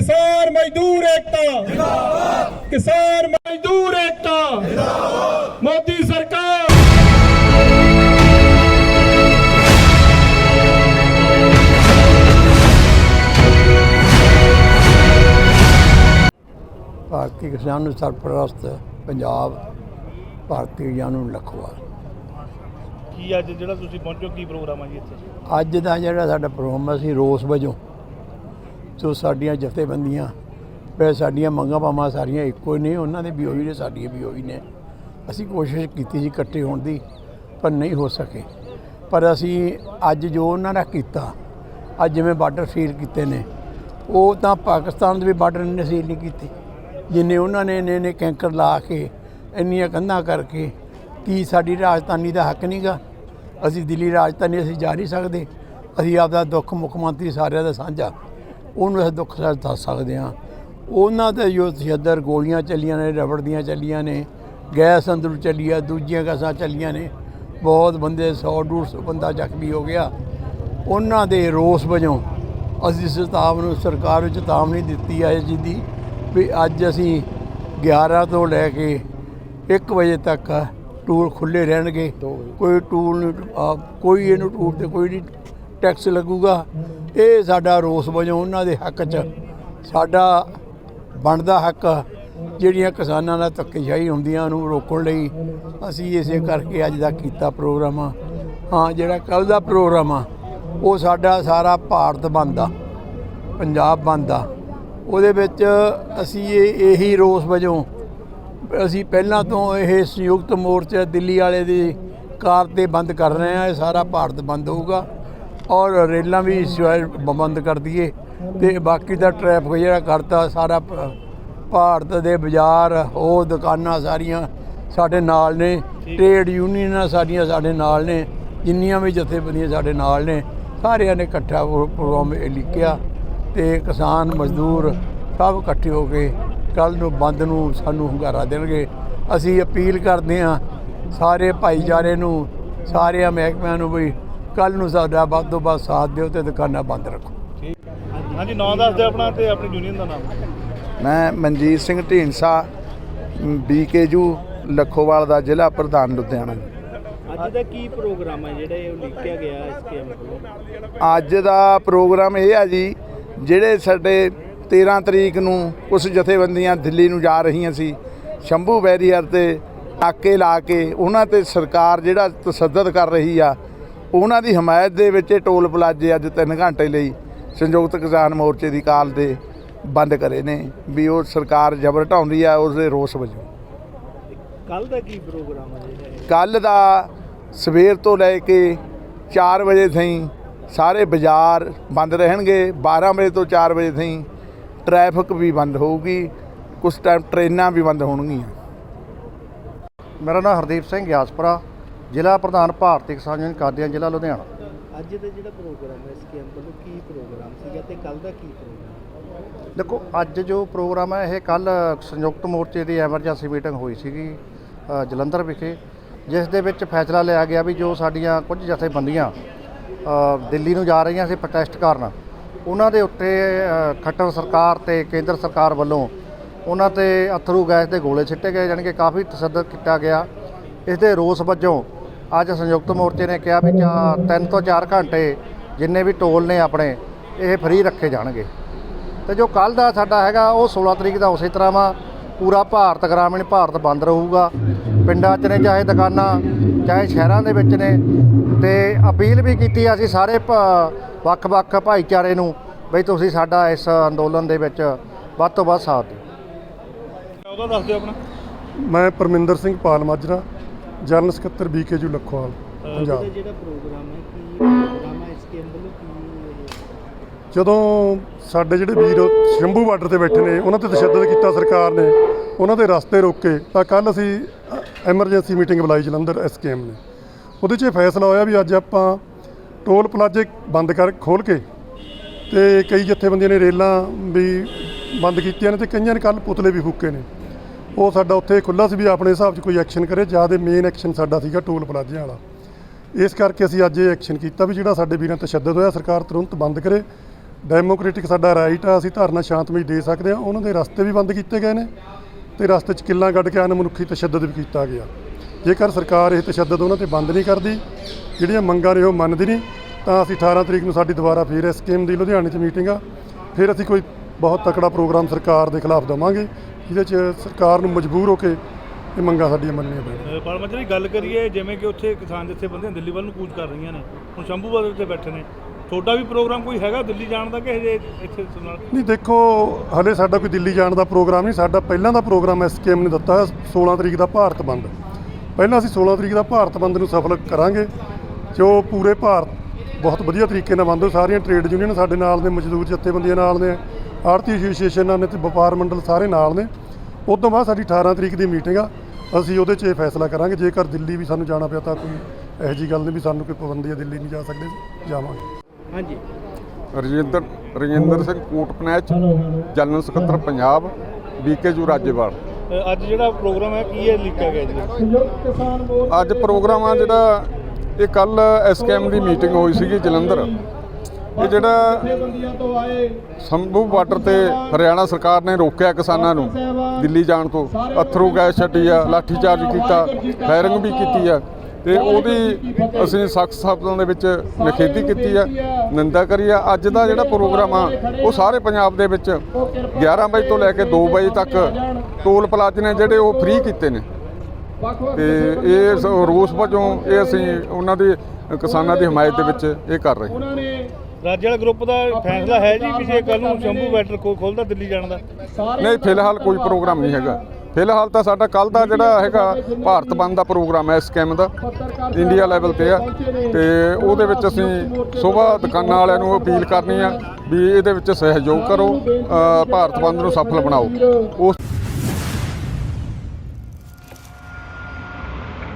ਕਿਸਾਨ ਮਜ਼ਦੂਰ ਏਕਤਾ। ਜਿੰਦਾਬਾਦ ਕਿਸਾਨ ਮਜ਼ਦੂਰ ਏਕਤਾ। ਜਿੰਦਾਬਾਦ ਮੋਦੀ ਸਰਕਾਰ। ਭਾਰਤੀ ਕਿਸਾਨ ਸਰਪ੍ਰਸਤ ਪੰਜਾਬ ਭਾਰਤੀ ਜਨ ਲਖਵਾ ਕੀ ਅੱਜ ਜਿਹੜਾ ਤੁਸੀਂ ਪਹੁੰਚੋ ਕੀ ਪ੍ਰੋਗਰਾਮ ਆ ਜੀ ਇੱਥੇ? ਅੱਜ ਦਾ ਜਿਹੜਾ ਸਾਡਾ ਪ੍ਰੋਗਰਾਮ ਅਸੀਂ ਰੋਸ ਵਜੋਂ ਸੋ ਸਾਡੀਆਂ ਜਥੇਬੰਦੀਆਂ ਫਿਰ ਸਾਡੀਆਂ ਮੰਗਾਂ ਪਾਵਾਂ ਸਾਰੀਆਂ ਇੱਕੋ ਹੀ ਨੇ, ਉਹਨਾਂ ਦੇ ਵੀ ਉਹੀ ਨੇ, ਸਾਡੀਆਂ ਵੀ ਉਹੀ ਨੇ। ਅਸੀਂ ਕੋਸ਼ਿਸ਼ ਕੀਤੀ ਸੀ ਇਕੱਠੇ ਹੋਣ ਦੀ, ਪਰ ਨਹੀਂ ਹੋ ਸਕੇ। ਪਰ ਅਸੀਂ ਅੱਜ ਜੋ ਉਹਨਾਂ ਨੇ ਕੀਤਾ, ਅੱਜ ਜਿਵੇਂ ਬਾਰਡਰ ਸੀਲ ਕੀਤੇ ਨੇ, ਉਹ ਤਾਂ ਪਾਕਿਸਤਾਨ ਦੇ ਵੀ ਬਾਰਡਰ ਨੇ ਸੀਲ ਨਹੀਂ ਕੀਤੇ। ਜਿੰਨੇ ਉਹਨਾਂ ਨੇ ਨੇ ਨੇ ਕੈਂਕਰ ਲਾ ਕੇ, ਇੰਨੀਆਂ ਕੰਧਾਂ ਕਰਕੇ, ਕੀ ਸਾਡੀ ਰਾਜਧਾਨੀ ਦਾ ਹੱਕ ਨਹੀਂਗਾ? ਅਸੀਂ ਦਿੱਲੀ ਰਾਜਧਾਨੀ ਅਸੀਂ ਜਾ ਨਹੀਂ ਸਕਦੇ। ਅਸੀਂ ਆਪਦਾ ਦੁੱਖ ਮੁੱਖ ਮੰਤਰੀ ਸਾਰਿਆਂ ਦਾ ਸਾਂਝਾ। ਉਹਨੂੰ ਅਸੀਂ ਦੁੱਖ ਸਾਂਝਾ ਦੱਸ ਸਕਦੇ ਹਾਂ। ਉਹਨਾਂ ਦੇ ਜੋ ਤਸ਼ੱਦਦ ਗੋਲੀਆਂ ਚੱਲੀਆਂ ਨੇ ਰਬੜ ਦੀਆਂ ਚੱਲੀਆਂ ਨੇ ਗੈਸ ਅੰਦਰੋਂ ਚੱਲੀ ਆ ਦੂਜੀਆਂ ਗੈਸਾਂ ਚੱਲੀਆਂ ਨੇ ਬਹੁਤ ਬੰਦੇ 100 150 ਬੰਦਾ ਜ਼ਖਮੀ ਹੋ ਗਿਆ। ਉਹਨਾਂ ਦੇ ਰੋਸ ਵਜੋਂ ਅਸੀਂ ਸਤਾਵ ਨੂੰ ਸਰਕਾਰ ਵਿੱਚ ਚੇਤਾਵਨੀ ਦਿੱਤੀ ਹੈ ਜਿਹਦੀ ਵੀ ਅੱਜ ਅਸੀਂ 11 ਤੋਂ ਲੈ ਕੇ 1 ਵਜੇ ਤੱਕ ਟੂਲ ਖੁੱਲੇ ਰਹਿਣਗੇ। ਕੋਈ ਟੂਲ ਕੋਈ ਇਹਨੂੰ ਟੂਲ ਤੇ ਕੋਈ ਨਹੀਂ ਟੈਕਸ ਲੱਗੂਗਾ ਇਹ ਸਾਡਾ ਰੋਸ ਵਜੋਂ ਉਹਨਾਂ ਦੇ ਹੱਕ 'ਚ ਸਾਡਾ ਬਣਦਾ ਹੱਕ ਜਿਹੜੀਆਂ ਕਿਸਾਨਾਂ ਨਾਲ ਧੱਕੇਸ਼ਾਹੀ ਹੁੰਦੀਆਂ ਨੂੰ ਰੋਕਣ ਲਈ ਅਸੀਂ ਇਸੇ ਕਰਕੇ ਅੱਜ ਦਾ ਕੀਤਾ ਪ੍ਰੋਗਰਾਮ। ਆ ਹਾਂ, ਜਿਹੜਾ ਕੱਲ ਦਾ ਪ੍ਰੋਗਰਾਮ ਆ, ਉਹ ਸਾਡਾ ਸਾਰਾ ਭਾਰਤ ਬੰਦ ਆ, ਪੰਜਾਬ ਬੰਦ ਆ। ਉਹਦੇ ਵਿੱਚ ਅਸੀਂ ਇਹ, ਇਹੀ ਰੋਸ ਵਜੋਂ ਅਸੀਂ ਪਹਿਲਾਂ ਤੋਂ ਇਹ ਸੰਯੁਕਤ ਮੋਰਚਾ ਦਿੱਲੀ ਵਾਲੇ ਦੀ ਕਾਰ ਤੇ ਬੰਦ ਕਰ ਰਹੇ ਆ ਇਹ ਸਾਰਾ ਭਾਰਤ ਬੰਦ ਹੋਊਗਾ। ਔਰ ਰੇਲਾਂ ਵੀ ਸ਼ਾਇਦ ਬੰਦ ਕਰ ਦਈਏ। ਤੇ ਬਾਕੀ ਦਾ ਟ੍ਰੈਫਿਕ ਜਿਹੜਾ ਕਰਤਾ ਸਾਰਾ ਭਾਰਤ ਦੇ ਬਾਜ਼ਾਰ ਉਹ ਦੁਕਾਨਾਂ ਸਾਰੀਆਂ ਸਾਡੇ ਨਾਲ ਨੇ। ਟ੍ਰੇਡ ਯੂਨੀਅਨਾਂ ਸਾਡੀਆਂ ਸਾਡੇ ਨਾਲ ਨੇ। ਜਿੰਨੀਆਂ ਵੀ ਜਥੇਬੰਦੀਆਂ ਸਾਡੇ ਨਾਲ ਨੇ ਸਾਰਿਆਂ ਨੇ ਇਕੱਠਾ ਪ੍ਰੋਗਰਾਮ ਲਿਖਿਆ ਤੇ ਕਿਸਾਨ ਮਜ਼ਦੂਰ ਸਭ ਇਕੱਠੇ ਹੋ ਕੇ ਕੱਲ ਨੂੰ ਬੰਦ ਨੂੰ ਸਾਨੂੰ ਹੁੰਗਾਰਾ ਦੇਣਗੇ। ਅਸੀਂ ਅਪੀਲ ਕਰਦੇ ਹਾਂ ਸਾਰੇ ਭਾਈਚਾਰੇ ਨੂੰ ਸਾਰਿਆਂ ਮਹਿਕਮਿਆਂ ਨੂੰ ਵੀ ਕੱਲ ਨੂੰ ਸਾਡਾ ਵੱਧ ਤੋਂ ਵੱਧ ਸਾਥ ਦਿਓ ਤੇ ਦੁਕਾਨਾਂ ਬੰਦ ਰੱਖੋ। ਠੀਕ ਹਾਂਜੀ ਨਾਂ ਦੱਸ ਦਿਓ ਆਪਣਾ ਤੇ ਆਪਣੀ ਯੂਨੀਅਨ ਦਾ ਨਾਮ। ਮੈਂ ਮਨਜੀਤ ਸਿੰਘ ਢੀਂਡਸਾ ਬੀਕੇਯੂ ਲੱਖੋਵਾਲ ਦਾ ਜ਼ਿਲ੍ਹਾ ਪ੍ਰਧਾਨ ਲੁਧਿਆਣਾ। ਅੱਜ ਦਾ ਕੀ ਪ੍ਰੋਗਰਾਮ ਹੈ ਜਿਹੜਾ ਇਹ ਲਿਖਿਆ ਗਿਆ ਐਸਕੇਐਮ ਵੱਲੋਂ ਅੱਜ ਦਾ ਪ੍ਰੋਗਰਾਮ ਇਹ ਆ ਜੀ ਜਿਹੜੇ ਸਾਡੇ 13 ਤਰੀਕ ਨੂੰ ਕੁਝ ਜਥੇਬੰਦੀਆਂ ਦਿੱਲੀ ਨੂੰ ਜਾ ਰਹੀਆਂ ਸੀ ਸ਼ੰਭੂ ਬੈਰੀਅਰ ਤੇ ਨਾਕੇ ਲਾ ਕੇ ਉਹਨਾਂ ਤੇ ਸਰਕਾਰ ਜਿਹੜਾ ਤਸੱਦਦ ਕਰ ਰਹੀ ਆ ਉਹਨਾਂ ਦੀ ਹਮਾਇਤ ਦੇ ਵਿੱਚ ਇਹ ਟੋਲ ਪਲਾਜ਼ੇ ਅੱਜ 3 ਘੰਟੇ ਲਈ ਸੰਯੁਕਤ ਕਿਸਾਨ ਮੋਰਚੇ ਦੀ ਕਾਲ ਦੇ ਬੰਦ ਕਰੇ ਨੇ ਵੀ ਉਹ ਸਰਕਾਰ ਜ਼ਬਰ ਢਾਉਂਦੀ ਆ ਉਸ ਦੇ ਰੋਸ ਵਜੋਂ। ਕੱਲ ਦਾ ਕੀ ਪ੍ਰੋਗਰਾਮ ਹੈ? ਕੱਲ ਦਾ ਸਵੇਰ ਤੋਂ ਲੈ ਕੇ 4 ਵਜੇ ਤਾਈਂ ਸਾਰੇ ਬਾਜ਼ਾਰ ਬੰਦ ਰਹਿਣਗੇ। 12 ਵਜੇ ਤੋਂ 4 ਵਜੇ ਤਾਈਂ ਟ੍ਰੈਫਿਕ ਵੀ ਬੰਦ ਹੋਊਗੀ। ਕੁਝ ਟਾਈਮ ਟ੍ਰੇਨਾਂ ਵੀ ਬੰਦ ਹੋਣਗੀਆਂ। ਮੇਰਾ ਨਾਮ ਹਰਦੀਪ ਸਿੰਘ ਗਿਆਸਪੁਰਾ। ਜ਼ਿਲ੍ਹਾ ਪ੍ਰਧਾਨ ਭਾਰਤੀ ਕਿਸਾਨ ਯੂਨੀਅਨ ਕਾਦੀਆਂ ਜ਼ਿਲ੍ਹਾ ਲੁਧਿਆਣਾ। ਅੱਜ ਦਾ ਜਿਹੜਾ ਪ੍ਰੋਗਰਾਮ ਹੈ ਐਸਕੇਐਮ ਵੱਲੋਂ ਕੀ ਪ੍ਰੋਗਰਾਮ ਸੀਗਾ ਤੇ ਕੱਲ ਦਾ ਕੀ ਪ੍ਰੋਗਰਾਮ ਦੇਖੋ ਅੱਜ ਜੋ ਪ੍ਰੋਗਰਾਮ ਹੈ ਇਹ ਕੱਲ ਸੰਯੁਕਤ ਮੋਰਚੇ ਦੀ ਐਮਰਜੈਂਸੀ ਮੀਟਿੰਗ ਹੋਈ ਸੀਗੀ ਜਲੰਧਰ ਵਿਖੇ ਜਿਸ ਦੇ ਵਿੱਚ ਫੈਸਲਾ ਲਿਆ ਗਿਆ ਵੀ ਜੋ ਸਾਡੀਆਂ ਕੁਝ ਜਥੇਬੰਦੀਆਂ ਦਿੱਲੀ ਨੂੰ ਜਾ ਰਹੀਆਂ ਸੀ ਪ੍ਰੋਟੈਸਟ ਕਰਨ ਉਹਨਾਂ ਦੇ ਉੱਤੇ ਖੱਟਰ ਸਰਕਾਰ ਤੇ ਕੇਂਦਰ ਸਰਕਾਰ ਵੱਲੋਂ ਉਹਨਾਂ ਤੇ ਅਥਰੂ ਗੈਸ ਦੇ ਗੋਲੇ ਛਿੱਟੇ ਗਏ ਜਾਣੀ ਕਿ ਕਾਫੀ ਤਸੱਦਦ ਕੀਤਾ ਗਿਆ। ਇਸ ਦੇ ਰੋਸ ਵਜੋਂ ਅੱਜ ਸੰਯੁਕਤ ਮੋਰਚੇ ਨੇ ਕਿਹਾ ਵੀ ਚਾ- ਤਿੰਨ ਤੋਂ 4 ਘੰਟੇ ਜਿੰਨੇ ਵੀ ਟੋਲ ਨੇ ਆਪਣੇ ਇਹ ਫ੍ਰੀ ਰੱਖੇ ਜਾਣਗੇ। ਤੇ ਜੋ ਕੱਲ ਦਾ ਸਾਡਾ ਹੈਗਾ ਉਹ 16 ਤਰੀਕ ਦਾ ਉਸੇ ਤਰ੍ਹਾਂ ਵਾ। ਪੂਰਾ ਭਾਰਤ ਗ੍ਰਾਮੀਣ ਭਾਰਤ ਬੰਦ ਰਹੂਗਾ। ਪਿੰਡਾਂ 'ਚ ਨੇ ਚਾਹੇ ਦੁਕਾਨਾਂ ਚਾਹੇ ਸ਼ਹਿਰਾਂ ਦੇ ਵਿੱਚ ਨੇ। ਤੇ ਅਪੀਲ ਵੀ ਕੀਤੀ ਆ ਅਸੀਂ ਸਾਰੇ ਵੱਖ-ਵੱਖ ਭਾਈਚਾਰੇ ਨੂੰ ਬਈ ਤੁਸੀਂ ਸਾਡਾ ਇਸ ਅੰਦੋਲਨ ਦੇ ਵਿੱਚ ਵੱਧ ਤੋਂ ਵੱਧ ਸਾਥ ਦਿਓ। ਉਹਦਾ ਦੱਸ ਦਿਓ ਆਪਣਾ। ਮੈਂ ਪਰਮਿੰਦਰ ਸਿੰਘ ਪਾਲ ਮਾਜਰਾ। ਜਨਰਲ ਸਕੱਤਰ ਬੀਕੇਯੂ ਲਖਵਾਲ ਪੰਜਾਬ। ਦਾ ਜਿਹੜਾ ਪ੍ਰੋਗਰਾਮ ਹੈ ਕੀ ਪ੍ਰੋਗਰਾਮ ਹੈ ਐਸਕੇਐਮ ਵੱਲੋਂ ਕੀ ਇਹ ਜਦੋਂ ਸਾਡੇ ਜਿਹੜੇ ਵੀਰ ਸ਼ੰਭੂ ਬਾਰਡਰ ਤੇ ਬੈਠੇ ਨੇ ਉਹਨਾਂ ਤੇ ਤਸ਼ੱਦਦ ਕੀਤਾ ਸਰਕਾਰ ਨੇ ਉਹਨਾਂ ਦੇ ਰਸਤੇ ਰੋਕੇ ਤਾਂ ਕੱਲ ਅਸੀਂ ਐਮਰਜੈਂਸੀ ਮੀਟਿੰਗ ਬੁਲਾਈ ਜਲੰਧਰ ਐਸਕੇਐਮ ਨੇ। ਉਹਦੇ 'ਚ ਫੈਸਲਾ ਹੋਇਆ ਵੀ ਅੱਜ ਆਪਾਂ ਟੋਲ ਪਲਾਜ਼ੇ ਬੰਦ ਕਰ ਖੋਲ ਕੇ ਤੇ ਕਈ ਜਥੇਬੰਦੀਆਂ ਨੇ ਰੇਲਾਂ ਵੀ ਬੰਦ ਕੀਤੀਆਂ ਨੇ ਤੇ ਕਈਆਂ ਨੇ ਕੱਲ ਪੁਤਲੇ ਵੀ ਫੂਕੇ ਨੇ। ਉਹ ਸਾਡਾ ਉੱਥੇ ਖੁੱਲਾ ਸੀ ਵੀ ਆਪਣੇ ਹਿਸਾਬ 'ਚ ਕੋਈ ਐਕਸ਼ਨ ਕਰੇ ਜ਼ਿਆਦਾ ਮੇਨ ਐਕਸ਼ਨ ਸਾਡਾ ਸੀਗਾ ਟੋਲ ਪਲਾਜ਼ਿਆਂ ਵਾਲਾ। ਇਸ ਕਰਕੇ ਅਸੀਂ ਅੱਜ ਇਹ ਐਕਸ਼ਨ ਕੀਤਾ ਵੀ ਜਿਹੜਾ ਸਾਡੇ ਵੀਰਾਂ ਤਸ਼ੱਦਦ ਹੋਇਆ, ਸਰਕਾਰ ਤੁਰੰਤ ਬੰਦ ਕਰੇ। ਡੈਮੋਕ੍ਰੈਟਿਕ ਸਾਡਾ ਰਾਈਟ ਆ, ਅਸੀਂ ਧਰਨਾ ਸ਼ਾਂਤਮਈ ਦੇ ਸਕਦੇ ਹਾਂ ਉਹਨਾਂ ਦੇ ਰਸਤੇ ਵੀ ਬੰਦ ਕੀਤੇ ਗਏ ਨੇ ਤੇ ਰਸਤੇ 'ਚ ਕਿੱਲਾਂ ਕੱਢ ਕੇ ਅਨਮਨੁੱਖੀ ਤਸ਼ੱਦਦ ਵੀ ਕੀਤਾ ਗਿਆ। ਜੇਕਰ ਸਰਕਾਰ ਇਹ ਤਸ਼ੱਦਦ ਉਹਨਾਂ ਤੇ ਬੰਦ ਨਹੀਂ ਕਰਦੀ, ਜਿਹੜੀਆਂ ਮੰਗਾਂ ਨੇ ਉਹ ਮੰਨਦੀ ਨਹੀਂ, ਤਾਂ ਅਸੀਂ 18 ਤਰੀਕ ਨੂੰ ਸਾਡੀ ਦੁਬਾਰਾ ਫਿਰ ਇਸ ਸਕੀਮ ਦੀ ਲੁਧਿਆਣੇ 'ਚ ਮੀਟਿੰਗ ਆ। ਫਿਰ ਅਸੀਂ ਕੋਈ ਬਹੁਤ ਤਕੜਾ ਪ੍ਰੋਗਰਾਮ ਸਰਕਾਰ ਦੇ ਖਿਲਾਫ ਦੇਵਾਂਗੇ। ਜਿਹਦੇ 'ਚ ਸਰਕਾਰ ਨੂੰ ਮਜਬੂਰ ਹੋ ਕੇ ਇਹ ਮੰਗਾਂ ਸਾਡੀਆਂ ਮੰਨਣੀਆਂ ਪੈਣਗੀਆਂ ਪਾਲ ਮੰਤਰੀ ਗੱਲ ਕਰੀਏ ਜਿਵੇਂ ਕਿ ਉੱਥੇ ਕਿਸਾਨ ਜਥੇਬੰਦੀਆਂ ਦਿੱਲੀ ਵੱਲ ਨੂੰ ਕੂਚ ਕਰ ਰਹੀਆਂ ਨੇ ਹੁਣ ਸ਼ੰਭੂ ਬਾਦਲ ਤੇ ਬੈਠੇ ਨੇ। ਤੁਹਾਡਾ ਵੀ ਪ੍ਰੋਗਰਾਮ ਕੋਈ ਹੈਗਾ ਦਿੱਲੀ ਜਾਣ ਦਾ ਕਿ ਹਜੇ ਇੱਥੇ ਨਾਲ? ਨਹੀਂ ਦੇਖੋ ਹਲੇ ਸਾਡਾ ਕੋਈ ਦਿੱਲੀ ਜਾਣ ਦਾ ਪ੍ਰੋਗਰਾਮ ਨਹੀਂ ਸਾਡਾ ਪਹਿਲਾਂ ਦਾ ਪ੍ਰੋਗਰਾਮ ਐਸਕੇਐਮ ਨੇ ਦਿੱਤਾ ਹੈ 16 ਤਰੀਕ ਦਾ ਭਾਰਤ ਬੰਦ। ਪਹਿਲਾਂ ਅਸੀਂ 16 ਤਰੀਕ ਦਾ ਭਾਰਤ ਬੰਦ ਨੂੰ ਸਫਲ ਕਰਾਂਗੇ ਜੋ ਪੂਰੇ ਭਾਰਤ ਬਹੁਤ ਵਧੀਆ ਤਰੀਕੇ ਨਾਲ ਬੰਦ ਹੋ ਸਾਰੀਆਂ ਟ੍ਰੇਡ ਯੂਨੀਅਨ ਸਾਡੇ ਨਾਲ ਨੇ ਮਜ਼ਦੂਰ ਜਥੇਬੰਦੀਆਂ ਨਾਲ ਨੇ ਆੜਤੀ ਐਸੋਸੀਏਸ਼ਨਾਂ ਨੇ ਤੇ ਵਪਾਰ ਮੰਡਲ ਸਾਰੇ ਨਾਲ ਨੇ। ਉਸ ਤੋਂ ਬਾਅਦ ਸਾਡੀ 18 ਤਰੀਕ ਦੀ ਮੀਟਿੰਗ ਆ। ਅਸੀਂ ਉਹਦੇ 'ਚ ਇਹ ਫੈਸਲਾ ਕਰਾਂਗੇ। ਜੇਕਰ ਦਿੱਲੀ ਵੀ ਸਾਨੂੰ ਜਾਣਾ ਪਿਆ ਤਾਂ ਕੋਈ ਇਹੋ ਜਿਹੀ ਗੱਲ ਨਹੀਂ ਵੀ ਸਾਨੂੰ ਕੋਈ ਪਾਬੰਦੀ ਹੈ ਦਿੱਲੀ ਨਹੀਂ ਜਾ ਸਕਦੇ ਜਾਵਾਂਗੇ। ਹਾਂਜੀ। ਰਜਿੰਦਰ ਰਜਿੰਦਰ ਸਿੰਘ ਕੋਟਪਨੈਚ ਜਨਰਲ ਸਕੱਤਰ ਪੰਜਾਬ ਬੀਕੇਯੂ ਰਾਜੇਵਾਲ। ਅ, ਅੱਜ ਜਿਹੜਾ ਪ੍ਰੋਗਰਾਮ ਹੈ ਕੀ ਹੈ ਲਿਖਿਆ ਗਿਆ ਜੀ? ਅੱਜ ਪ੍ਰੋਗਰਾਮ ਆ ਜਿਹੜਾ ਇਹ ਕੱਲ ਐਸਕੇਐਮ ਦੀ ਮੀਟਿੰਗ ਹੋਈ ਸੀਗੀ ਜਲੰਧਰ। ਇਹ ਜਿਹੜਾ ਸੰਭੂ ਬਾਰਡਰ ਤੇ ਹਰਿਆਣਾ ਸਰਕਾਰ ਨੇ ਰੋਕਿਆ ਕਿਸਾਨਾਂ ਨੂੰ ਦਿੱਲੀ ਜਾਣ ਤੋਂ, ਅਥਰੂ ਗੈਸ ਛੱਡੀ ਆ ਲਾਠੀ ਚਾਰਜ ਕੀਤਾ, ਫਾਇਰਿੰਗ ਵੀ ਕੀਤੀ ਆ, ਤੇ ਉਹਦੀ ਅਸੀਂ ਸਖਤ ਸ਼ਬਦਾਂ ਦੇ ਵਿੱਚ ਨਿਖੇਧੀ ਕੀਤੀ ਆ, ਨਿੰਦਾ ਕਰੀ ਆ। ਅੱਜ ਦਾ ਜਿਹੜਾ ਪ੍ਰੋਗਰਾਮ ਆ, ਉਹ ਸਾਰੇ ਪੰਜਾਬ ਦੇ ਵਿੱਚ 11 ਵਜੇ ਤੋਂ ਲੈ ਕੇ 2 ਵਜੇ ਤੱਕ ਟੋਲ ਪਲਾਜ਼ੇ ਨੇ ਜਿਹੜੇ ਉਹ ਫ੍ਰੀ ਕੀਤੇ ਨੇ। ਤੇ ਇਹ ਰੋਸ ਵਜੋਂ ਇਹ ਅਸੀਂ ਉਹਨਾਂ ਦੇ ਕਿਸਾਨਾਂ ਦੀ ਹਮਾਇਤ ਦੇ ਵਿੱਚ ਇਹ ਕਰ ਰਹੇ ਹਾਂ। ਉਹਨਾਂ ਨੇ ਰਾਜ ਵਾਲਾ ਗਰੁੱਪ ਦਾ ਫੈਸਲਾ ਹੈ ਜੀ ਕਿ ਜੇ ਕੱਲ ਨੂੰ ਸ਼ੰਭੂ ਬੈਟਰ ਕੋ ਖੋਲਦਾ ਦਿੱਲੀ ਜਾਣ ਦਾ। ਨਹੀਂ ਫਿਲਹਾਲ ਕੋਈ ਪ੍ਰੋਗਰਾਮ ਨਹੀਂ ਹੈਗਾ। ਫਿਲਹਾਲ ਤਾਂ ਸਾਡਾ ਕੱਲ ਦਾ ਜਿਹੜਾ ਹੈਗਾ ਭਾਰਤ ਬੰਦ ਦਾ ਪ੍ਰੋਗਰਾਮ ਹੈ ਸਕੈਮ ਦਾ। ਇੰਡੀਆ ਲੈਵਲ ਤੇ ਆ। ਤੇ ਉਹਦੇ ਵਿੱਚ ਅਸੀਂ ਸਵੇਰ ਦੁਕਾਨਾਂ ਵਾਲਿਆਂ ਨੂੰ ਅਪੀਲ ਕਰਨੀ ਆ ਵੀ ਇਹਦੇ ਵਿੱਚ ਸਹਿਯੋਗ ਕਰੋ ਭਾਰਤ ਬੰਦ ਨੂੰ ਸਫਲ ਬਣਾਓ। ਉਸ